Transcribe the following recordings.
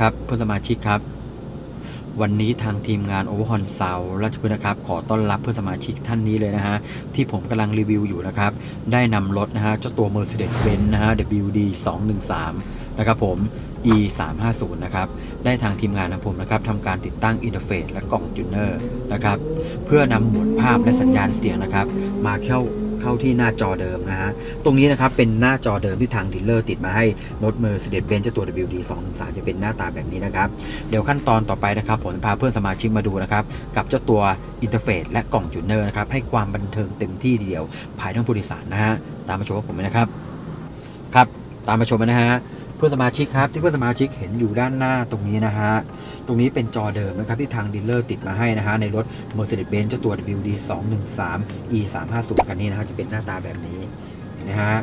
ครับเพื่อสมาชิกครับ วันนี้ทางทีมงาน o v e r h o n s o u ราชพฤกษ์นะครับ ขอต้อนรับเพื่อนสมาชิกท่านนี้เลยนะฮะ ที่ผมกำลังรีวิวอยู่นะครับ ได้นำรถนะฮะเจ้าตัว Mercedes-Benz นะฮะ WD 213นะครับผม E 3 5 0นะครับ ได้ทางทีมงานของผมนะครับทำการติดตั้งอินเทอร์เฟซและกล่องจูเนอร์นะครับ เพื่อนำหมวดภาพและสัญญาณเสียงนะครับ มาเข้า เข้าที่หน้าจอเดิมนะฮะ ตรงนี้นะครับเป็นหน้าจอเดิมที่ทางดีลเลอร์ติดมาให้รถเมอร์เซเดสเบนจ์เจ้าตัว WD 213จะเป็นหน้าตาแบบนี้นะครับ เดี๋ยวขั้นตอนต่อไปนะครับผมพาเพื่อนสมาชิกมาดูนะครับ กับเจ้าตัวอินเทอร์เฟซและกล่องจูเนอร์นะครับ ให้ความบันเทิงเต็มที่เดียว ภายในห้องผู้โดยสารนะฮะ ตามมาชมกับผมนะครับ ครับ ตามมาชมกันนะฮะ เพื่อนสมาชิกครับที่เพื่อนสมาชิกเห็นอยู่ด้านหน้าตรงนี้นะฮะ ตรงนี้เป็นจอเดิมนะครับที่ทางดีลเลอร์ติดมาให้นะฮะ ในรถ Mercedes-Benz เจ้าตัว WD 213 E 350คันนี้นะฮะจะเป็นหน้าตาแบบนี้นะฮะ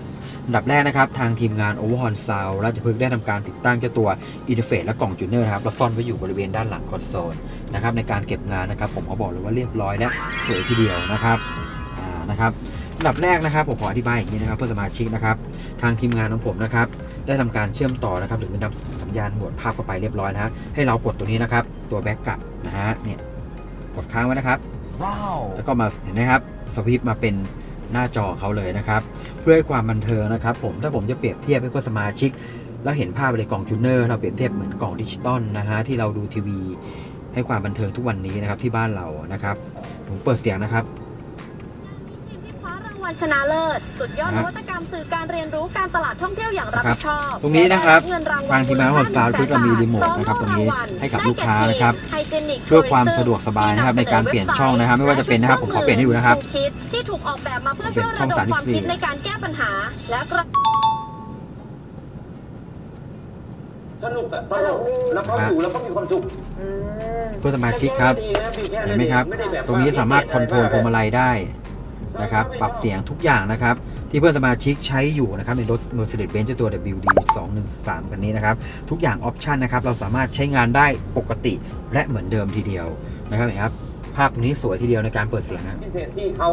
อันดับแรกนะครับ ทางทีมงาน Overhaul Sound ราชพฤกษ์ได้ทำการติดตั้งเจ้าตัวอินเทอร์เฟซและกล่องจูเนอร์นะครับแล้วซ่อนไว้อยู่บริเวณด้านหลังคอนโซลนะครับในการเก็บงานนะครับ ผมขอบอกเลยว่าเรียบร้อยและสวยทีเดียวนะครับอ่านะครับ อันดับแรกนะครับผมขออธิบายอย่างนี้นะครับเพื่อนสมาชิกนะครับ ทางทีมงานของผมนะครับ ได้ทำการเชื่อมต่อนะครับ หรือนำสัญญาณหมวดภาพเข้าไปเรียบร้อยนะฮะให้เรากดตัวนี้นะครับ ตัวแบ็กกลับนะฮะเนี่ยกดค้างไว้นะครับ Wow. แล้วก็มาเห็นไหมครับสวิปมาเป็นหน้าจอเขาเลยนะครับ เพื่อให้ความบันเทิงนะครับ ผมถ้าผมจะเปรียบเทียบให้เพื่อนสมาชิก แล้วเห็นภาพในกล่องจูเนอร์เราเปรียบเทียบเหมือนกล่องดิจิตอลนะฮะที่เราดูทีวี ให้ความบันเทิงทุกวันนี้นะครับที่บ้านเรานะครับผมเปิดเสียงนะครับทีมที่คว้า รางวัลชนะเลิศ สุดยอดนวัตกรรมสื่อการเรียนรู้การตลาดท่องเที่ยวอย่างรับผิดชอบตรงนี้นะครับและได้เงินรางวัลทางทีมงานของ Sound ชุดเรามีรีโมทนะครับตรงนี้ให้กับลูกค้านะครับเพื่อความสะดวกสบายนะครับในการเปลี่ยนช่องนะครับ ไม่ว่าจะเป็นนะครับผมขอเปลี่ยนให้ดูนะครับคิดที่ถูกออกแบบมาเพื่อช่วยช่ระองดมความ34คิดในการแก้ปัญหา และกระสนุกอะตลกแล้วเขาอยู่แล้วก็มีความสุขเพื่อนสมาชิกครับเห็นไหมครับ ตรงนี้สามารถคอนโทรลพวงมาลัยได้ นะครับ ปรับเสียงทุกอย่างนะครับ ที่เพื่อนสมาชิกใช้อยู่นะครับ ในรถ Mercedes-Benz เจ้าตัว WD 213คันนี้นะครับ ทุกอย่างออปชันนะครับ เราสามารถใช้งานได้ปกติและเหมือนเดิมทีเดียวนะครับเห็นครับ ภาพตรงนี้สวยทีเดียวในการเปิดเสียงนะพิเศษที่เขา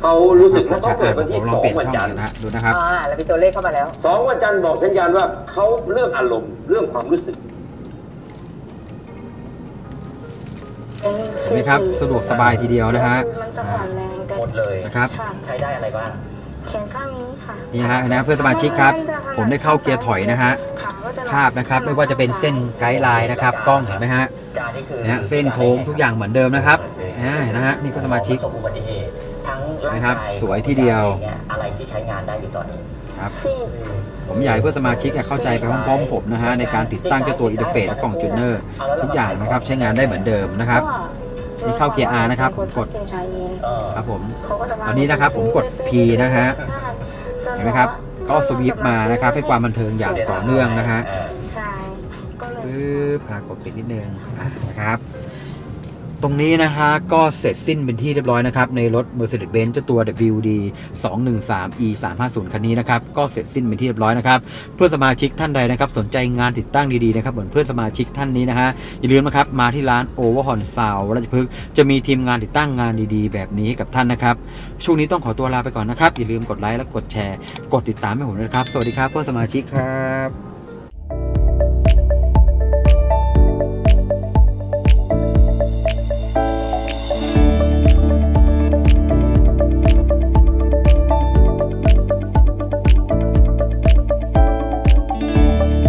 เขารู้สึกว่าเขาเกิดวันผที่มลสององเปลี่ยนวันช่องจันทร์นะฮะดูนะครับอ่าแล้วมีตัวเลขเข้ามาแล้วสองวันจันทร์บอกสัญญาณว่าเขาเรื่องอารมณ์เรื่องความรู้สึก เห็นไหมครับสะดวกสบายทีเดียวนะฮะมันจะอ่อนแรงแต่หมดเลยนะครับค่ะใช้ได้อะไรบ้าง แขนข้างนี้ค่ะนี่นะฮะเห็นไหมเพื่อนสมาชิกครับ ผมได้เข้าเกียร์ถอยนะฮะขาก็จะภาพนะครับไม่ว่าจะเป็นเส้นไกด์ไลน์นะครับกล้องเห็นไหมฮะจานนี่คือนะฮะเส้นโค้งทุกอย่างเหมือนเดิมนะครับอ่าเห็นนะฮะนี่ก็สมาชิก ประสบอุบัติเหตุทั้งร่างนะครับกายสวยทีเดียวนี่อะไร ที่ใช้งานได้อยู่ตอนนี้ ครับซีกผมอยากให้เพื่อนสมาชิกเข้าใจไปพร้อมๆผมนะฮะในการติดตั้งเจ้าตัวอินเทอร์เฟซและกล่องจูเนอร์ทุกอย่างนะครับใช้งานได้เหมือนเดิมนะครับ นี่เข้าเกียร์ R นะครับผมกดเป็นชายเย็นเออครับผมเขาก็จะวางตอนนี้นะครับผมกด P นะฮะใช่จะเห็นไหมครับ ก็สวิปมานะครับให้ความบันเทิงอย่างต่อเนื่องนะฮะ ใช่ก็เลยปึ๊บอ่ากดปิดนิดนึงอะนะครับ ตรงนี้นะฮะก็เสร็จสิ้นเป็นที่เรียบร้อยนะครับ ในรถ Mercedes-Benz เจ้าตัว WD 213 E 350คันนี้นะครับ ก็เสร็จสิ้นเป็นที่เรียบร้อยนะครับ เพื่อนสมาชิกท่านใดนะครับ สนใจงานติดตั้งดีๆนะครับ เหมือนเพื่อนสมาชิกท่านนี้นะฮะอย่าลืมนะครับ มาที่ร้าน Overhorn Sound ราชพฤกษ์จะมีทีมงานติดตั้งงานดีๆ แบบนี้ให้กับท่านนะครับ ช่วงนี้ต้องขอตัวลาไปก่อนนะครับอย่าลืมกดไลค์และกดแชร์ กดติดตามให้ผมนะครับ สวัสดีครับเพื่อนสมาชิกครับ